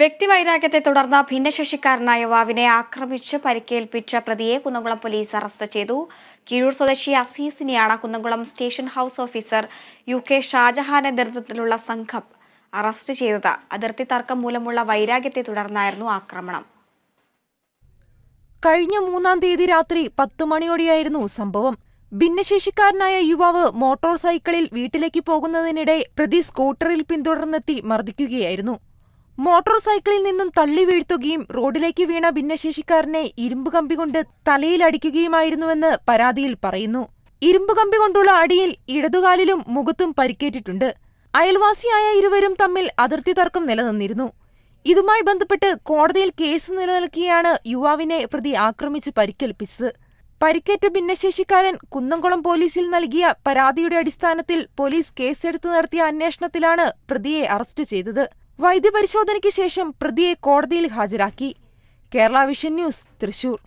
വ്യക്തിവൈരാഗ്യത്തെ തുടർന്ന് ഭിന്നശേഷിക്കാരനായ യുവാവിനെ ആക്രമിച്ച് പരിക്കേൽപ്പിച്ച പ്രതിയെ കുന്നംകുളം പോലീസ് അറസ്റ്റ് ചെയ്തു. കീഴൂർ സ്വദേശി അസീസിനെയാണ് Kunnamkulam station house officer U K ഷാജഹാന്റെ നേതൃത്വത്തിലുള്ള സംഘം അറസ്റ്റ് ചെയ്തത്. അതിർത്തി തർക്കം മൂലമുള്ള വൈരാഗ്യത്തെ തുടർന്നായിരുന്നു ആക്രമണം. കഴിഞ്ഞ മൂന്നാം തീയതി രാത്രി പത്ത് മണിയോടെയായിരുന്നു സംഭവം. ഭിന്നശേഷിക്കാരനായ യുവാവ് മോട്ടോർ സൈക്കിളിൽ വീട്ടിലേക്ക് പോകുന്നതിനിടെ പ്രതി സ്കൂട്ടറിൽ പിന്തുടർന്നെത്തി മർദ്ദിക്കുകയായിരുന്നു. മോട്ടോർ സൈക്കിളിൽ നിന്നും തള്ളി വീഴ്ത്തുകയും റോഡിലേക്ക് വീണ ഭിന്നശേഷിക്കാരനെ ഇരുമ്പ് കമ്പി കൊണ്ട് തലയിലടിക്കുകയുമായിരുന്നുവെന്ന് പരാതിയിൽ പറയുന്നു. ഇരുമ്പ് കമ്പി കൊണ്ടുള്ള അടിയിൽ ഇടതുകാലിലും മുഖത്തും പരിക്കേറ്റിട്ടുണ്ട്. അയൽവാസിയായ ഇരുവരും തമ്മിൽ അതിർത്തി തർക്കം നിലനിന്നിരുന്നു. ഇതുമായി ബന്ധപ്പെട്ട് കോടതിയിൽ കേസ് നിലനിൽക്കുകയാണ് യുവാവിനെ പ്രതി ആക്രമിച്ച് പരിക്കേൽപ്പിച്ചത്. പരിക്കേറ്റ ഭിന്നശേഷിക്കാരൻ കുന്നംകുളം പോലീസിൽ നൽകിയ പരാതിയുടെ അടിസ്ഥാനത്തിൽ പോലീസ് കേസെടുത്ത് നടത്തിയ അന്വേഷണത്തിലാണ് പ്രതിയെ അറസ്റ്റ് ചെയ്തത്. വൈദ്യപരിശോധനയ്ക്ക് ശേഷം പ്രതിയെ കോടതിയിൽ ഹാജരാക്കി. Kerala vision news Thrissur.